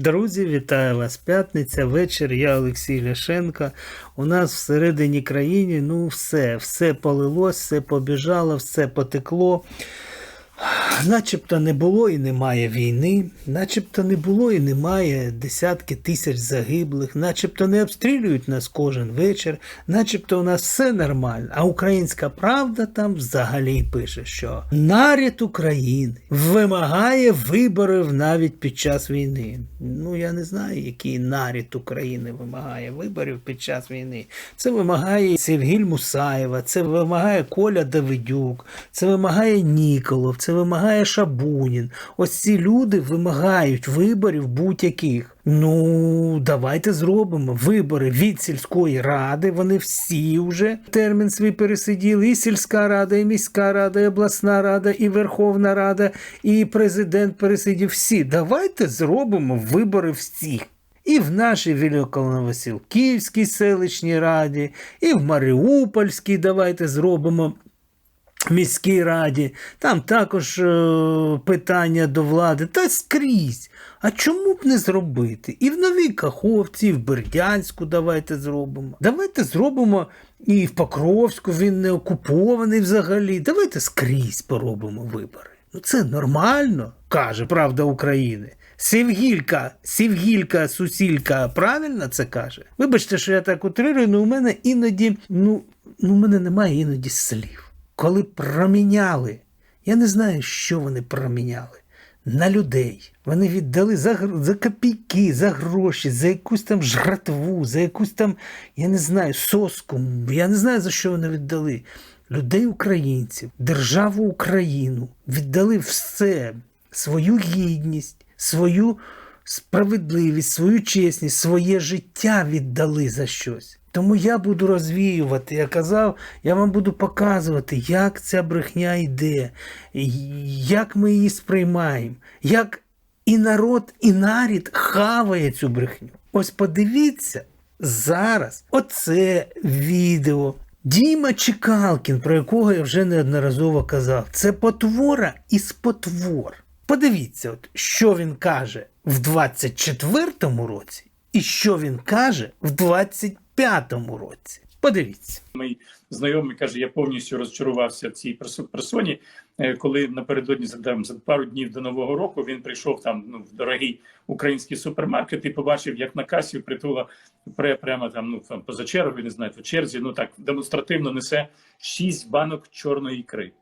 Друзі, вітаю вас. П'ятниця, вечір. Я Олексій Ляшенко. У нас всередині країни ну все, все полилось, все побіжало, все потекло. Начебто не було і немає війни, начебто не було і немає десятки тисяч загиблих, начебто не обстрілюють нас кожен вечір, начебто у нас все нормально. А українська правда там взагалі пише, що наряд України вимагає виборів навіть під час війни. Ну я не знаю, який наряд України вимагає виборів під час війни. Це вимагає Севгіль Мусаєва, це вимагає Коля Давидюк, це вимагає Ніколов, це вимагає Шабунін. Ось ці люди вимагають виборів будь-яких. Ну, давайте зробимо вибори від сільської ради. Вони всі вже термін свій пересиділи. І сільська рада, і міська рада, і обласна рада, і Верховна Рада, і президент пересидів. Всі. Давайте зробимо вибори всіх. І в нашій Великоновосілківській селищній раді, і в Маріупольській давайте зробимо міській раді, там також е, питання до влади, та скрізь. А чому б не зробити? І в Новій Каховці, і в Бердянську давайте зробимо. Давайте зробимо і в Покровську, він не окупований взагалі. Давайте скрізь поробимо вибори. Ну це нормально, каже Правда України. Сівгілька, Сівгілька, Сусілька, правильно це каже? Вибачте, що я так утрирую, але у мене іноді, ну, ну, у мене немає іноді слів коли проміняли, я не знаю, що вони проміняли. На людей. Вони віддали за за копійки, за гроші, за якусь там жратву, за якусь там, я не знаю, соску. Я не знаю, за що вони віддали. Людей українців, державу Україну віддали все, свою гідність, свою справедливість, свою чесність, своє життя віддали за щось. Тому я буду розвіювати, я казав, я вам буду показувати, як ця брехня йде, як ми її сприймаємо, як і народ, і нарід хаває цю брехню. Ось подивіться зараз оце відео. Діма Чекалкін, про якого я вже неодноразово казав, це потвора із потвор. Подивіться, от, що він каже в 24-му році, і що він каже в 25 2005 році. Подивіться. Мій знайомий каже, я повністю розчарувався в цій персоні, е, коли напередодні за, за пару днів до нового року він прийшов там ну, в дорогий український супермаркет і побачив, як на касі притула прямо там ну там поза чергою, не знаю, в черзі. Ну так демонстративно несе шість банок чорної ікри.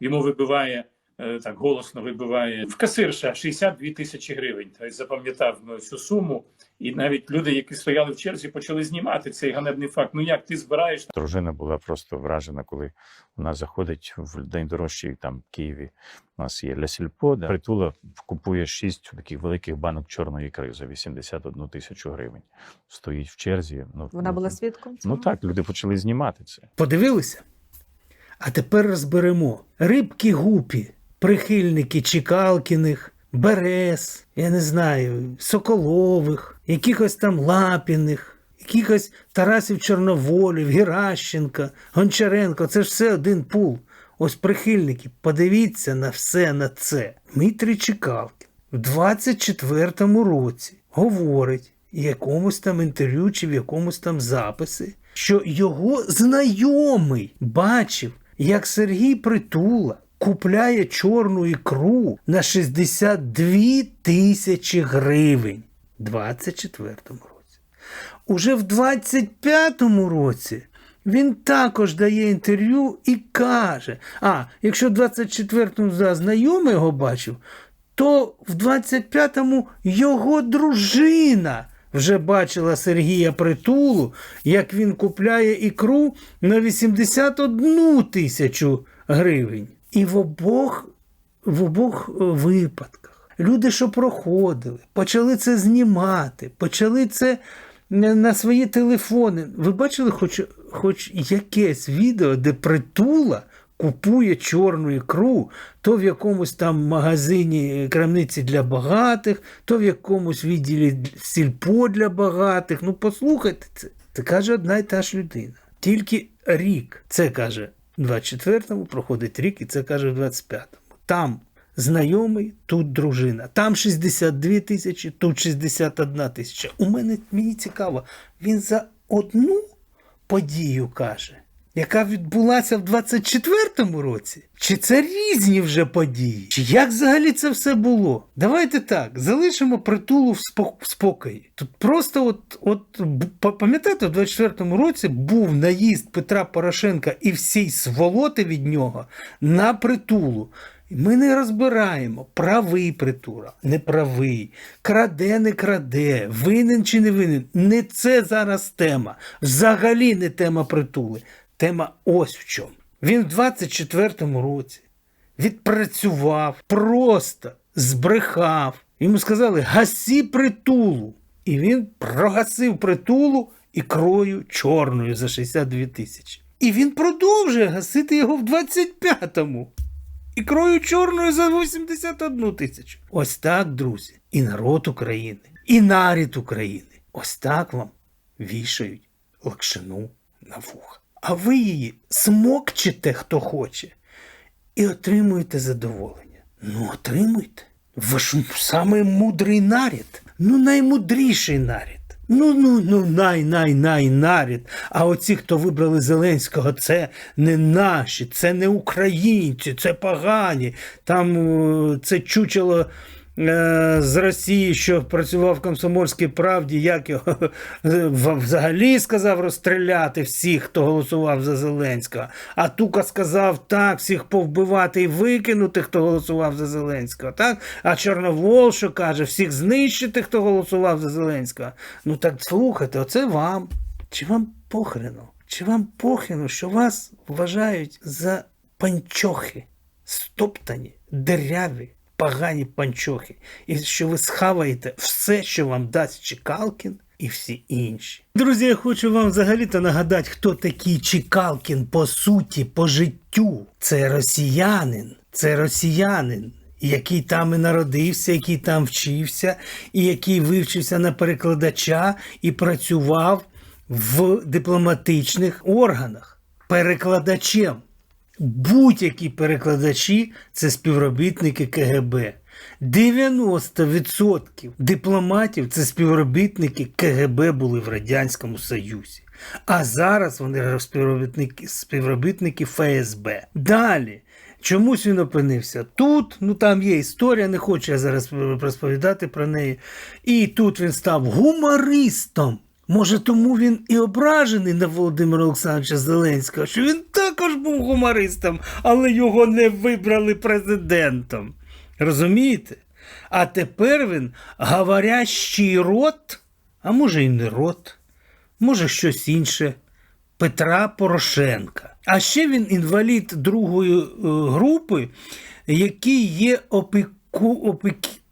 Йому вибиває. Е, так голосно вибиває в касирша 62 тисячі гривень. Тобто запам'ятав ну, цю суму, і навіть люди, які стояли в черзі, почали знімати цей ганебний факт. Ну як ти збираєш? Дружина була просто вражена, коли вона заходить в день дорожчий там в Києві. У нас є Лясільпо, де притула купує шість таких великих банок чорної ікри за 81 тисячу гривень. Стоїть в черзі. Ну вона ну, була свідком. Ну так, люди почали знімати це. Подивилися? А тепер розберемо рибки гупі прихильники Чекалкіних, Берез, я не знаю, Соколових, якихось там Лапіних, якихось Тарасів Чорноволів, Геращенка, Гончаренко це ж все один пул. Ось прихильники, подивіться на все на це. Дмитрий Чекалкін в 24-му році говорить в якомусь там інтерв'ю чи в якомусь там записі, що його знайомий бачив, як Сергій Притула купляє чорну ікру на 62 тисячі гривень у 24-му році. Уже в 25-му році він також дає інтерв'ю і каже: а, якщо в 24-му знайомий його бачив, то в 25-му його дружина. Вже бачила Сергія Притулу, як він купляє ікру на 81 тисячу гривень. І в обох в обох е, випадках люди, що проходили, почали це знімати, почали це на свої телефони. Ви бачили хоч хоч якесь відео, де притула купує чорну ікру, то в якомусь там магазині крамниці для багатих, то в якомусь відділі сільпо для багатих. Ну, послухайте це. Це каже одна і та ж людина. Тільки рік це каже 24-му проходить рік, і це каже в 25-му. Там знайомий, тут дружина. Там 62 тисячі, тут 61 тисяча. У мене мені цікаво, він за одну подію каже, яка відбулася в 24-му році? Чи це різні вже події? Чи як взагалі це все було? Давайте так, залишимо притулу в спо- спокої. Тут просто от, от пам'ятаєте, в 24-му році був наїзд Петра Порошенка і всій сволоти від нього на притулу. Ми не розбираємо, правий притура, неправий, краде, не краде, винен чи не винен. Не це зараз тема. Взагалі не тема притули. Тема ось в чому. Він в 24-му році відпрацював, просто збрехав. Йому сказали, гасі притулу. І він прогасив притулу ікрою чорною за 62 тисячі. І він продовжує гасити його в 25-му. Ікрою чорною за 81 тисячу. Ось так, друзі, і народ України, і нарід України. Ось так вам вішають лакшину на вуха. А ви її смокчете, хто хоче, і отримуєте задоволення. Ну, отримуйте. Ви ж самий мудрий нарід. Ну, наймудріший нарід. Ну, ну, ну, най, най, най, нарід. А оці, хто вибрали Зеленського, це не наші, це не українці, це погані. Там е, це чучело з Росії, що працював в комсомольській правді, як його е, взагалі сказав розстріляти всіх, хто голосував за Зеленського. А Тука сказав так, всіх повбивати і викинути, хто голосував за Зеленського. Так? А Чорновол, що каже, всіх знищити, хто голосував за Зеленського. Ну так слухайте, оце вам. Чи вам похрену? Чи вам похрену, що вас вважають за панчохи, стоптані, деряві, погані панчохи, і що ви схаваєте все, що вам дасть Чекалкін і всі інші. Друзі, я хочу вам взагалі-то нагадати, хто такий Чекалкін по суті, по життю. Це росіянин, це росіянин. Який там і народився, який там вчився, і який вивчився на перекладача і працював в дипломатичних органах перекладачем. Будь-які перекладачі це співробітники КГБ. 90% дипломатів це співробітники КГБ були в Радянському Союзі. А зараз вони співробітники, співробітники ФСБ. Далі. Чомусь він опинився тут, ну там є історія, не хочу я зараз розповідати про неї. І тут він став гумористом. Може, тому він і ображений на Володимира Олександровича Зеленського, що він також був гумористом, але його не вибрали президентом. Розумієте? А тепер він говорящий рот, а може і не рот, може щось інше. Петра Порошенка. А ще він інвалід другої е, групи, який є опіку,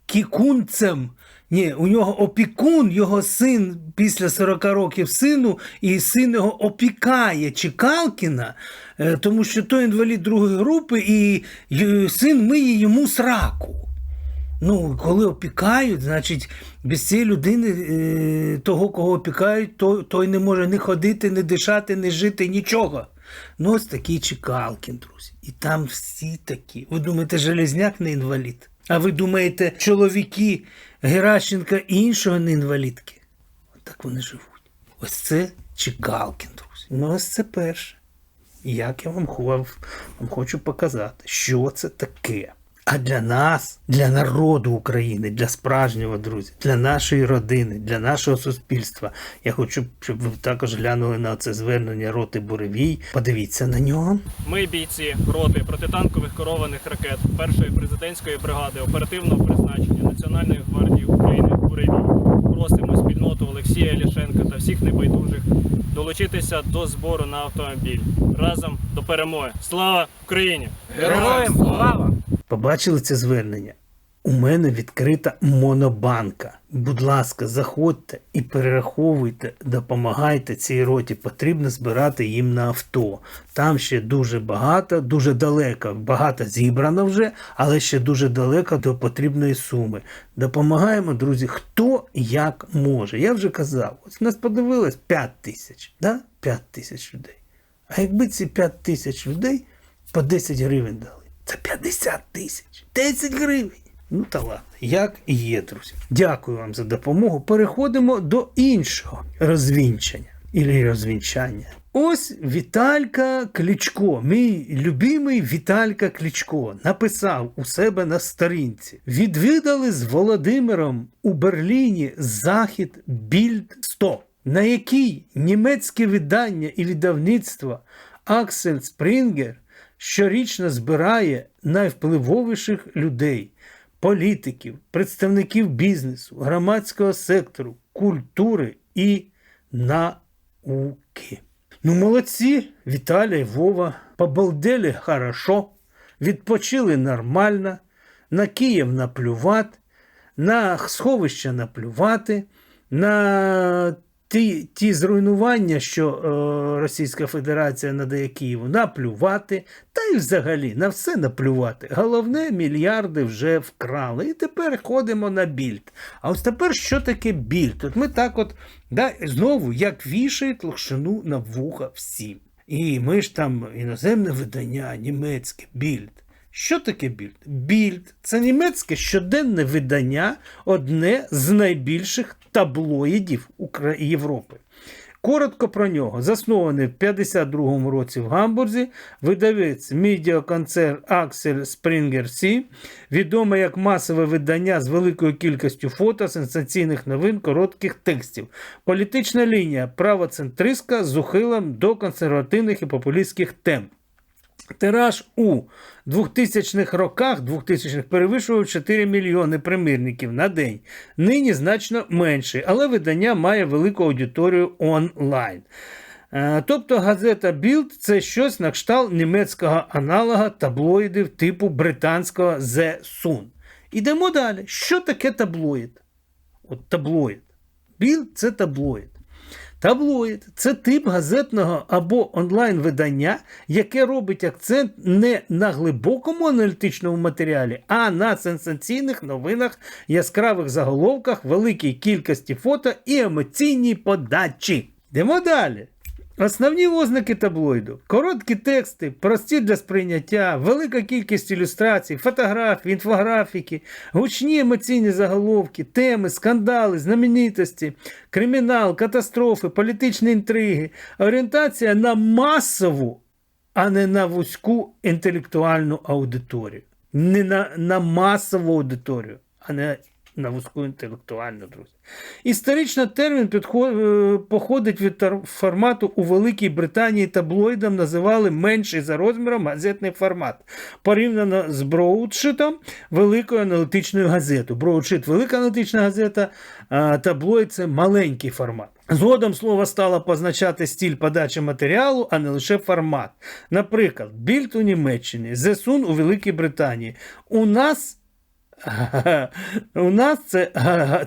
опікунцем. Ні, у нього опікун, його син після 40 років сину, і син його опікає Чекалкіна, е, тому що той інвалід другої групи, і син миє йому сраку. Ну, коли опікають, значить, без цієї людини, е, того, кого опікають, то, той не може не ходити, не дишати, не жити, нічого. Ну, ось такий Чекалкін, друзі. І там всі такі. Ви думаєте, Железняк не інвалід? А ви думаєте, чоловіки Геращенка і іншого не інвалідки? Отак вони живуть. Ось це Чекалкін, друзі. Ну, ось це перше. Як я вам, вам хочу показати, що це таке. А для нас, для народу України, для справжнього друзі, для нашої родини, для нашого суспільства. Я хочу, щоб ви також глянули на це звернення роти Буревій. Подивіться на нього. Ми, бійці роти протитанкових керованих ракет першої президентської бригади оперативного призначення Національної просимо Олексія Ляшенка та всіх небайдужих долучитися до збору на автомобіль разом до перемоги. Слава Україні! Героям слава! Побачили це звернення? У мене відкрита монобанка. Будь ласка, заходьте і перераховуйте, допомагайте цій роті. Потрібно збирати їм на авто. Там ще дуже багато, дуже далеко. Багато зібрано вже, але ще дуже далеко до потрібної суми. Допомагаємо, друзі, хто як може. Я вже казав, ось нас подивилось 5 тисяч. Да? 5 тисяч людей. А якби ці 5 тисяч людей по 10 гривень дали, 350 тисяч. 10 гривень. Ну та ладно, як і є, друзі. Дякую вам за допомогу. Переходимо до іншого розвінчання. Ілі розвінчання. Ось Віталька Кличко, мій любимий Віталька Кличко, написав у себе на сторінці. Відвідали з Володимиром у Берліні захід Більд 100, на який німецьке видання і видавництво Аксель Спрінгер щорічно збирає найвпливовіших людей, політиків, представників бізнесу, громадського сектору, культури і науки. Ну, молодці, Віталій, Вова, побалдели хорошо, відпочили нормально, на Київ наплювати, на сховище наплювати, на ті, ті зруйнування, що е, Російська Федерація надає Києву, наплювати, та й взагалі на все наплювати. Головне, мільярди вже вкрали. І тепер ходимо на більд. А ось тепер що таке більд? От ми так от да, знову як вішають лошину на вуха всім. І ми ж там іноземне видання, німецьке, більд. Що таке більд? Більд це німецьке щоденне видання, одне з найбільших таблоїдів Європи. Коротко про нього. Заснований в 52-му році в Гамбурзі, видавець медіаконцерн Аксель Спрінгер Сі, відоме як масове видання з великою кількістю фото, сенсаційних новин, коротких текстів. Політична лінія правоцентристська з ухилом до консервативних і популістських тем. Тираж у 2000-х роках 2000-х перевищував 4 мільйони примірників на день. Нині значно менший, але видання має велику аудиторію онлайн. Е, Тобто газета Bild – це щось на кшталт німецького аналога таблоїдів типу британського The Sun. Ідемо далі. Що таке таблоїд? От таблоїд. Bild – це таблоїд. Таблоїд це тип газетного або онлайн-видання, яке робить акцент не на глибокому аналітичному матеріалі, а на сенсаційних новинах, яскравих заголовках, великій кількості фото і емоційній подачі. Йдемо далі. Основні ознаки таблоїду: короткі тексти, прості для сприйняття, велика кількість ілюстрацій, фотографій, інфографіки, гучні емоційні заголовки, теми, скандали, знаменитості, кримінал, катастрофи, політичні інтриги, орієнтація на масову, а не на вузьку інтелектуальну аудиторію. Не на, на масову аудиторію, а не на вузьку інтелектуальну, друзі. Історично термін е, походить від формату у Великій Британії таблоїдом називали менший за розміром газетний формат. Порівняно з Броудшитом, великою аналітичною газетою. Броудшит велика аналітична газета, а таблоїд це маленький формат. Згодом слово стало позначати стиль подачі матеріалу, а не лише формат. Наприклад, Більд у Німеччині, Зесун у Великій Британії. У нас у нас це,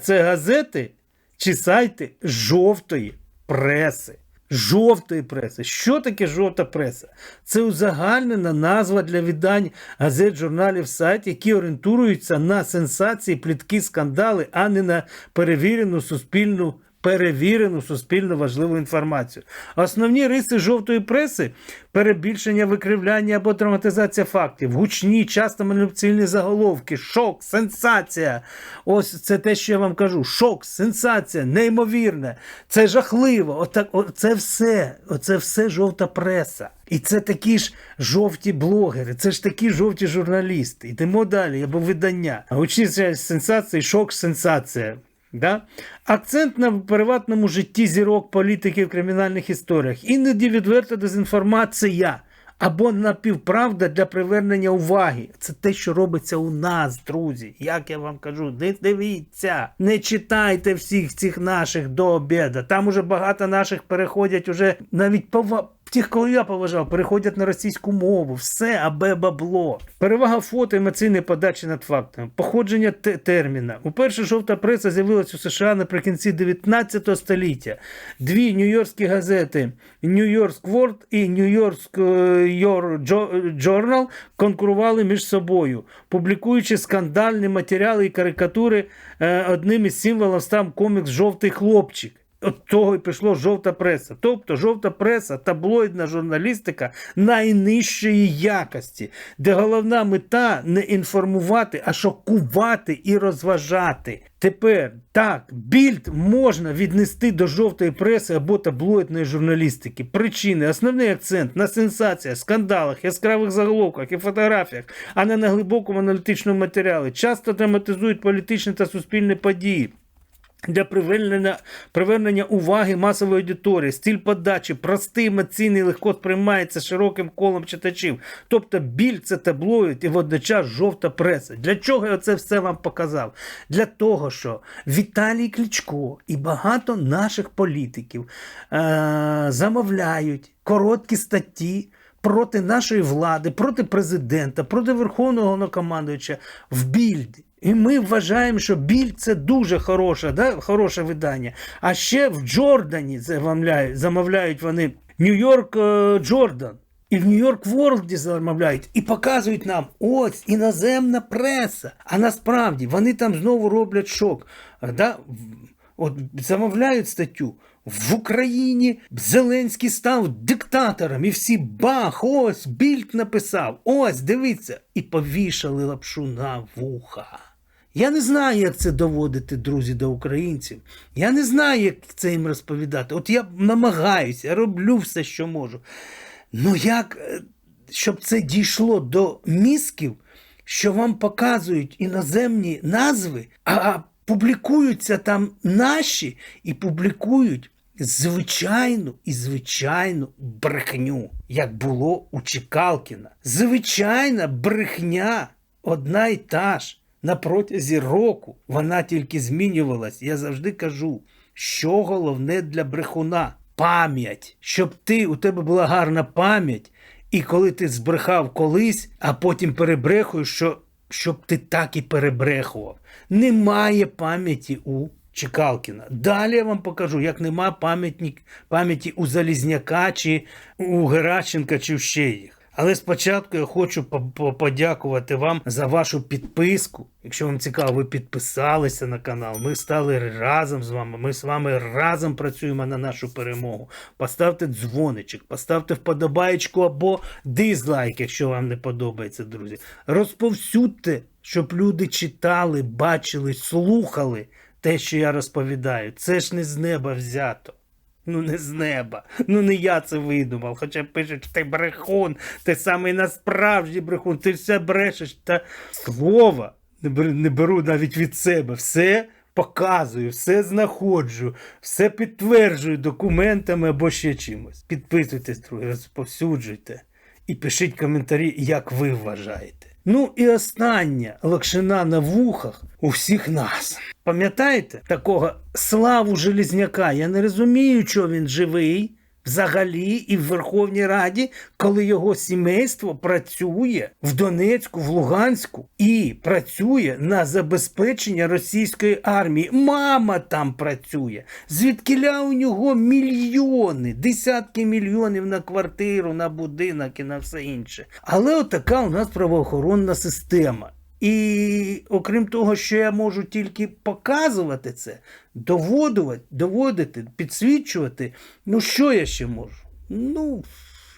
це газети чи сайти жовтої преси. Жовтої преси. Що таке жовта преса? Це узагальнена назва для видань газет, журналів, сайтів, які орієнтуються на сенсації, плітки, скандали, а не на перевірену суспільну. Перевірену суспільно важливу інформацію. Основні риси жовтої преси перебільшення, викривляння або драматизація фактів, гучні, часто маніпуляційні заголовки, шок, сенсація. Ось це те, що я вам кажу. Шок, сенсація, неймовірне, це жахливо. Отак, о, це все, оце все жовта преса. І це такі ж жовті блогери, це ж такі жовті журналісти. Йдемо далі, або видання. Гучні сенсації, шок, сенсація. Да? Акцент на приватному житті зірок, політиків, кримінальних історіях, іноді відверта дезінформація або напівправда для привернення уваги. Це те, що робиться у нас, друзі. Як я вам кажу, не дивіться, не читайте всіх цих наших до обіда. Там уже багато наших переходять уже навіть пова. Тих, кого я поважав, переходять на російську мову, все абе бабло. Перевага фото емоційної подачі над фактами, походження те- терміна. Уперше жовта преса з'явилась у США наприкінці 19 століття. Дві нью-йоркські газети New York World і New York е, Journal конкурували між собою, публікуючи скандальні матеріали і карикатури. е, Одним із символів став комікс Жовтий хлопчик. От того і пішло жовта преса. Тобто жовта преса, таблоїдна журналістика найнижчої якості, де головна мета не інформувати, а шокувати і розважати. Тепер так, більд можна віднести до жовтої преси або таблоїдної журналістики. Причини, основний акцент на сенсаціях, скандалах, яскравих заголовках і фотографіях, а не на глибокому аналітичному матеріалі. Часто драматизують політичні та суспільні події. Для привернення, привернення уваги масової аудиторії, стиль подачі простий, емоційний, легко сприймається широким колом читачів. Тобто біль це таблоїд і водночас жовта преса. Для чого я це все вам показав? Для того, що Віталій Кличко і багато наших політиків е- замовляють короткі статті. Проти нашої влади, проти президента, проти верховного головнокомандуюча в більді. І ми вважаємо, що біль це дуже хороше, да? хороше видання. А ще в Джордані замовляють, замовляють вони Нью-Йорк е, Джордан. І в Нью-Йорк Ворлді замовляють і показують нам ось іноземна преса. А насправді вони там знову роблять шок. Е, Да? От замовляють статтю. В Україні Зеленський став диктатором, і всі бах, ось Більд написав, ось дивіться, і повішали лапшу на вуха. Я не знаю, як це доводити, друзі, до українців. Я не знаю, як це їм розповідати. От я намагаюся, роблю все, що можу. Ну як, е, щоб це дійшло до мізків, що вам показують іноземні назви, а публікуються там наші і публікують звичайну і звичайну брехню, як було у Чекалкіна. Звичайна брехня одна й та ж. На протязі року вона тільки змінювалась. Я завжди кажу, що головне для брехуна пам'ять. Щоб ти, у тебе була гарна пам'ять, і коли ти збрехав колись, а потім перебрехуєш, що, щоб ти так і перебрехував. Немає пам'яті у Чекалкіна. Далі я вам покажу, як нема пам'яті у Залізняка, чи у Геращенка, чи ще їх. Але спочатку я хочу по- по- подякувати вам за вашу підписку. Якщо вам цікаво, ви підписалися на канал. Ми стали разом з вами. Ми з вами разом працюємо на нашу перемогу. Поставте дзвоничок, поставте вподобаєчку або дизлайк, якщо вам не подобається, друзі. Розповсюдьте, щоб люди читали, бачили, слухали те, що я розповідаю. Це ж не з неба взято. Ну, не з неба. Ну не я це видумав. Хоча пишуть, ти брехун, ти самий насправжній брехун, ти все брешеш. Та слова не беру, навіть від себе. Все показую, все знаходжу, все підтверджую документами або ще чимось. Підписуйтесь, друзі, розповсюджуйте і пишіть коментарі, як ви вважаєте. Ну і остання лакшина на вухах у всіх нас. Пам'ятаєте такого славу Желізняка? Я не розумію, чого він живий взагалі і в Верховній Раді, коли його сімейство працює в Донецьку, в Луганську і працює на забезпечення російської армії. Мама там працює. Звідкиля у нього мільйони, десятки мільйонів на квартиру, на будинок і на все інше. Але отака у нас правоохоронна система. І окрім того, що я можу тільки показувати це, доводувати, доводити, підсвічувати, ну що я ще можу? Ну,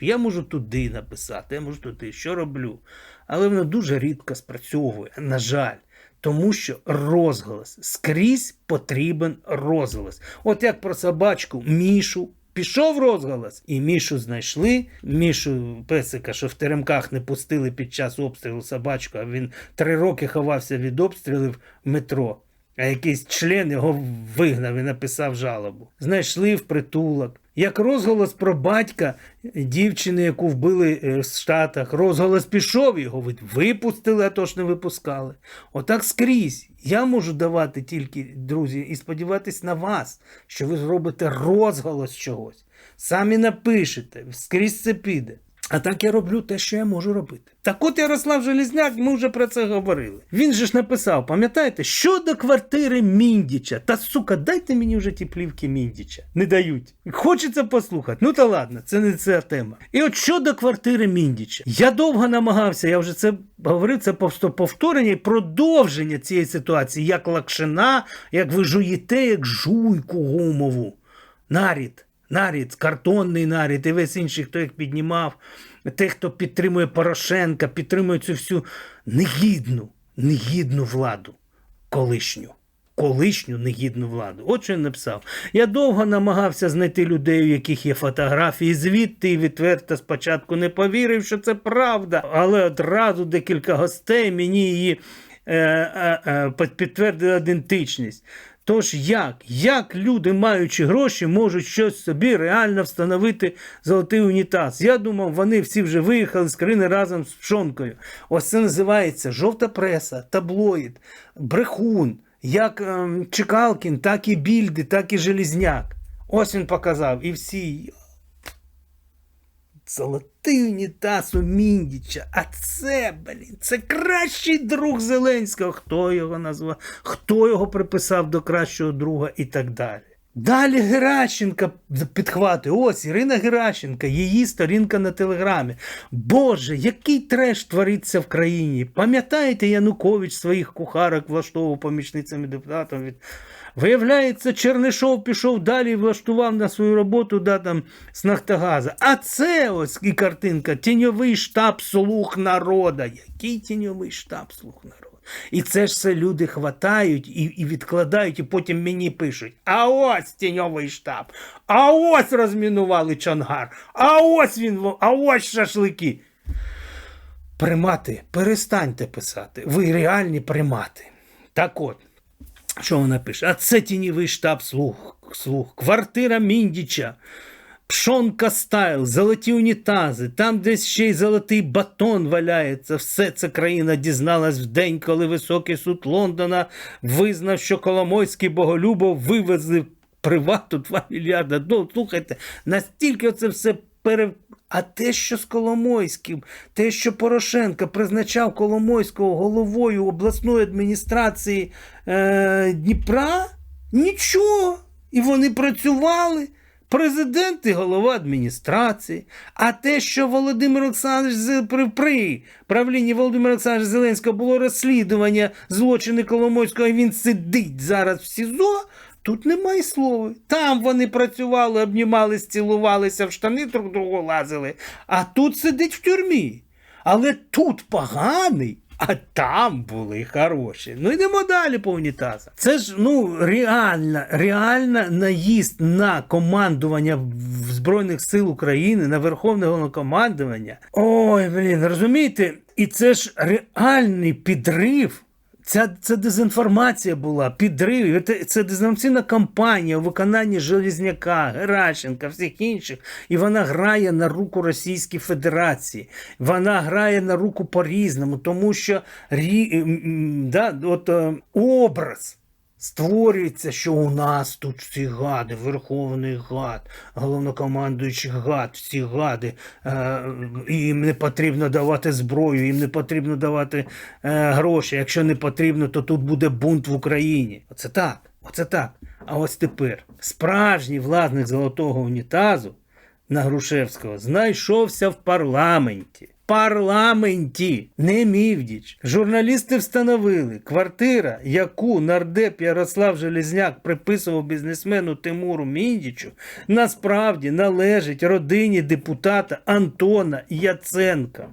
я можу туди написати, я можу туди, що роблю. Але воно дуже рідко спрацьовує, на жаль. Тому що розголос скрізь потрібен розголос. От як про собачку Мішу. Пішов розголос, і Мішу знайшли. Мішу песика, що в теремках не пустили під час обстрілу собачку, а він три роки ховався від обстрілів метро. А якийсь член його вигнав і написав жалобу. Знайшли в притулок. Як розголос про батька дівчини, яку вбили е, в Штатах, розголос пішов, його випустили, а то ж не випускали. Отак скрізь. Я можу давати тільки, друзі, і сподіватись на вас, що ви зробите розголос чогось. Самі напишете, скрізь це піде. А так я роблю те, що я можу робити. Так от Ярослав Желізняк, ми вже про це говорили. Він же ж написав, пам'ятаєте, щодо квартири Міндіча. Та сука, дайте мені вже ті плівки Міндіча. Не дають. Хочеться послухати. Ну та ладно, це не ця тема. І от щодо квартири Міндіча. Я довго намагався, я вже це говорив, це повторення і продовження цієї ситуації, як лакшина, як ви жуєте, як жуйку гумову. нарід, нарід, картонний нарід і весь інший, хто їх піднімав, тих, хто підтримує Порошенка, підтримує цю всю негідну, негідну владу колишню. Колишню негідну владу. От що я написав. Я довго намагався знайти людей, у яких є фотографії звідти, і відверто спочатку не повірив, що це правда. Але одразу декілька гостей мені її е, е, е, підтвердили ідентичність. Тож як? Як люди, маючи гроші, можуть щось собі реально встановити золотий унітаз? Я думав, вони всі вже виїхали з країни разом з пшонкою. Ось це називається жовта преса, таблоїд, брехун, як ем, Чекалкін, так і Більди, так і Желізняк. Ось він показав. І всі. Золотий унітаз у Міндіча. А це, блін, це кращий друг Зеленського. Хто його назвав? Хто його приписав до кращого друга і так далі. Далі Геращенка підхватує. Ось Ірина Геращенка, її сторінка на телеграмі. Боже, який треш твориться в країні. Пам'ятаєте, Янукович своїх кухарок влаштовував помічницями депутатом від. Виявляється, Чернишов пішов далі і влаштував на свою роботу да, там, з Нафтогаза. А це ось і картинка: тіньовий штаб слуг народа. Який тіньовий штаб слуг народа? І це ж все люди хватають і, і відкладають, і потім мені пишуть: а ось тіньовий штаб, а ось розмінували Чонгар, а ось він, а ось шашлики. Примати, перестаньте писати. Ви реальні примати. Так от. Що вона пише? А це тіньовий штаб слух, слух. Квартира Міндіча, пшонка стайл, золоті унітази, там десь ще й золотий батон валяється. Все це країна дізналась в день, коли високий суд Лондона визнав, що Коломойський Боголюбов вивезли привату 2 мільярда доларів. Слухайте, настільки це все пере. А те, що з Коломойським, те, що Порошенко призначав Коломойського головою обласної адміністрації е, Дніпра, нічого. І вони працювали. Президент і голова адміністрації. А те, що Володимир Олександрович при, при правлінні Володимира Олександровича Зеленського було розслідування злочини Коломойського, і він сидить зараз в СІЗО. Тут немає слова. Там вони працювали, обнімались, цілувалися, в штани друг другу лазили. А тут сидить в тюрмі. Але тут поганий, а там були хороші. Ну йдемо далі по унітазам. Це ж ну реальна, реальна наїзд на командування Збройних сил України, на Верховне Головнокомандування. Ой, блін, розумієте? І це ж реальний підрив. Ця, це дезінформація була, підрив. Це, це дезінформаційна кампанія у виконанні Железняка, Геращенка, всіх інших. І вона грає на руку Російській Федерації. Вона грає на руку по-різному, тому що рі, да, от, е, образ. Створюється, що у нас тут всі гади, верховний гад, головнокомандуючий гад, всі гади. Е, їм не потрібно давати зброю, їм не потрібно давати е, гроші. Якщо не потрібно, то тут буде бунт в Україні. Оце так, оце так. А ось тепер справжній власник золотого унітазу на Грушевського знайшовся в парламенті. Парламенті, не Мівдіч. Журналісти встановили, квартира, яку нардеп Ярослав Железняк приписував бізнесмену Тимуру Міндічу, насправді належить родині депутата Антона Яценка.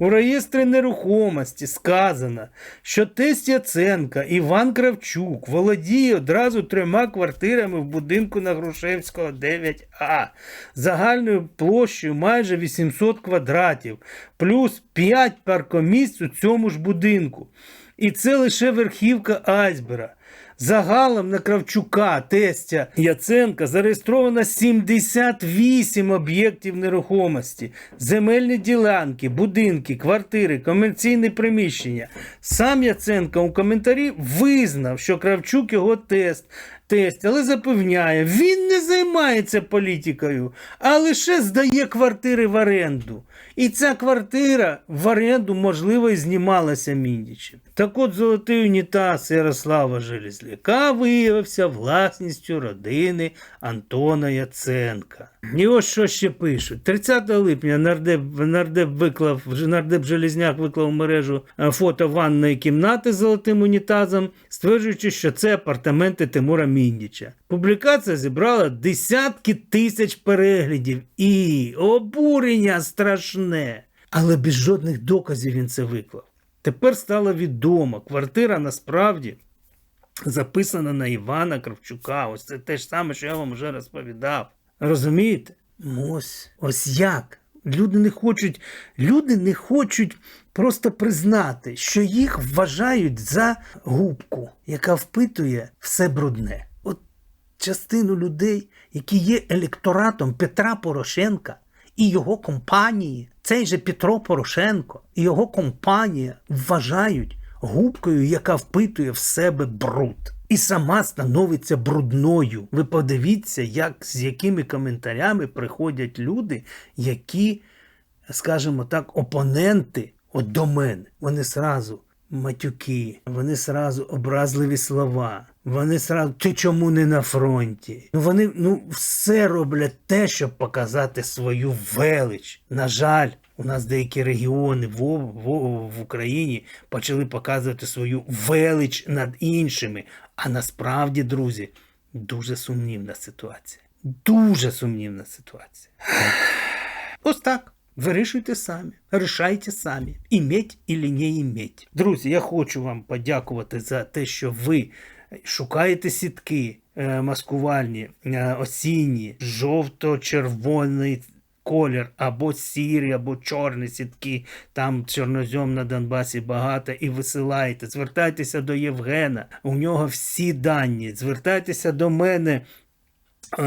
У реєстрі нерухомості сказано, що тесть Яценка Іван Кравчук володіє одразу трьома квартирами в будинку на Грушевського 9А загальною площею майже 800 квадратів, плюс 5 паркомісць у цьому ж будинку. І це лише верхівка айсбера. Загалом на Кравчука, тестя Яценка зареєстровано 78 об'єктів нерухомості, земельні ділянки, будинки, квартири, комерційні приміщення. Сам Яценко у коментарі визнав, що Кравчук його тест. Тесть, але запевняє, він не займається політикою, а лише здає квартири в оренду. І ця квартира в оренду, можливо, і знімалася Міндічем. Так от золотий унітаз Ярослава. Железляка виявився власністю родини Антона Яценка. І ось що ще пишуть. 30 липня нардеп, нардеп виклав, нардеп Железняк виклав у мережу е, фото ванної кімнати з золотим унітазом, стверджуючи, що це апартаменти Тимура Міндіча. Публікація зібрала десятки тисяч переглядів і обурення страшне. Але без жодних доказів він це виклав. Тепер стало відомо, квартира насправді записана на Івана Кравчука. Ось це те ж саме, що я вам вже розповідав. Розумієте? Ну, Ось, ось як. Люди не хочуть, люди не хочуть просто признати, що їх вважають за губку, яка впитує все брудне. От частину людей, які є електоратом Петра Порошенка і його компанії, цей же Петро Порошенко і його компанія вважають губкою, яка впитує в себе бруд. І сама становиться брудною. Ви подивіться, як з якими коментарями приходять люди, які, скажімо так, опоненти от до мене. Вони сразу матюки, вони сразу образливі слова. Вони сразу ти чому не на фронті? Ну вони ну все роблять те, щоб показати свою велич. На жаль, у нас деякі регіони в, в, в Україні почали показувати свою велич над іншими. А насправді, друзі, дуже сумнівна ситуація. Дуже сумнівна ситуація. Ось так. Вирішуйте самі, рішайте самі, іметь і не іметь. Друзі, я хочу вам подякувати за те, що ви шукаєте сітки е, маскувальні, е, осінні, жовто-червоний колір, або сірі, або чорні сітки. Там чорнозьом на Донбасі багато, і висилаєте. Звертайтеся до Євгена, у нього всі дані. Звертайтеся до мене. Е,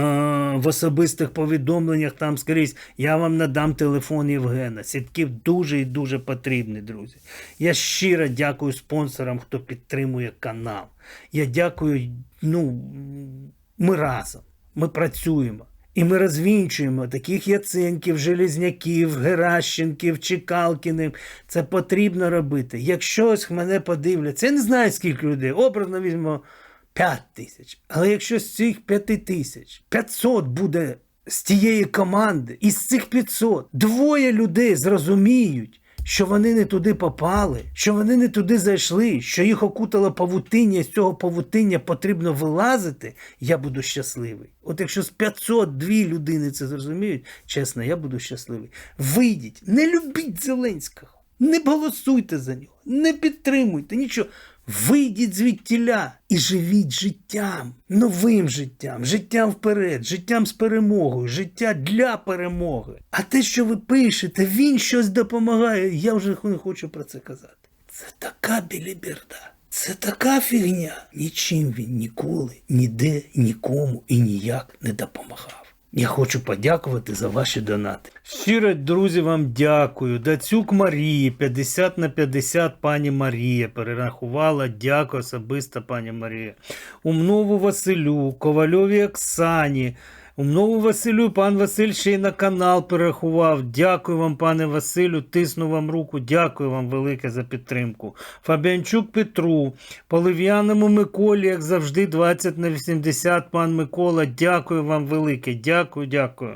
В особистих повідомленнях там скрізь я вам надам телефон Євгена. Сітків дуже і дуже потрібні, друзі. Я щиро дякую спонсорам, хто підтримує канал. Я дякую, ну, ми разом, ми працюємо. І ми розвінчуємо таких Яценків, Железняків, Геращенків, Чекалкінів. Це потрібно робити. Якщо мене подивляться, я не знаю, скільки людей, образно візьмемо 5 тисяч. Але якщо з цих 5 тисяч 500 буде з тієї команди, і з цих 500 двоє людей зрозуміють, що вони не туди попали, що вони не туди зайшли, що їх окутало павутиння, і з цього павутиння потрібно вилазити, я буду щасливий. От якщо з 502 людини це зрозуміють, чесно, я буду щасливий. Вийдіть, не любіть Зеленського, не голосуйте за нього, не підтримуйте нічого. Вийдіть звідтіля і живіть життям, новим життям, життям вперед, життям з перемогою, життя для перемоги. А те, що ви пишете, він щось допомагає. Я вже не хочу про це казати. Це така біліберда. Це така фігня. Нічим він ніколи, ніде, нікому і ніяк не допомагав. Я хочу подякувати за ваші донати. Щиро, друзі, вам дякую. Дацюк Марії, 50 на 50 пані Марія перерахувала. Дякую особисто, пані Марія. Умнову Василю, Ковальові Оксані. Умнову Василю, пан Василь ще й на канал перерахував. Дякую вам, пане Василю, тисну вам руку. Дякую вам велике за підтримку. Фабіанчук Петру, Полив'яному Миколі, як завжди, 20 на 80, пан Микола. Дякую вам велике. Дякую, дякую.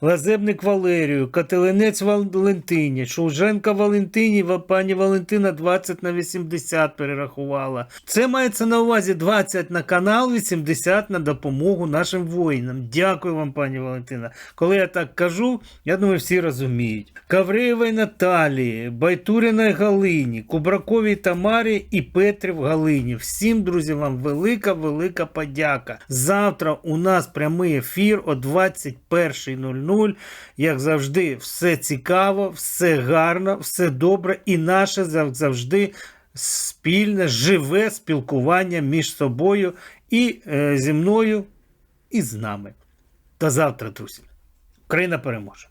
Лазебник Валерію, Кателенець Валентині, Шулженка Валентині, пані Валентина 20 на 80 перерахувала. Це мається на увазі 20 на канал, 80 на допомогу нашим воїнам. Дякую вам, пані Валентина. Коли я так кажу, я думаю, всі розуміють. Кавреєвій Наталії, Байтуріної Галині, Кубраковій Тамарі і Петрів Галині. Всім, друзі, вам велика, велика подяка. Завтра у нас прямий ефір о 21.00. Як завжди, все цікаво, все гарно, все добре і наше завжди спільне, живе спілкування між собою і е, зі мною, і з нами. До завтра, друзі. Україна переможе.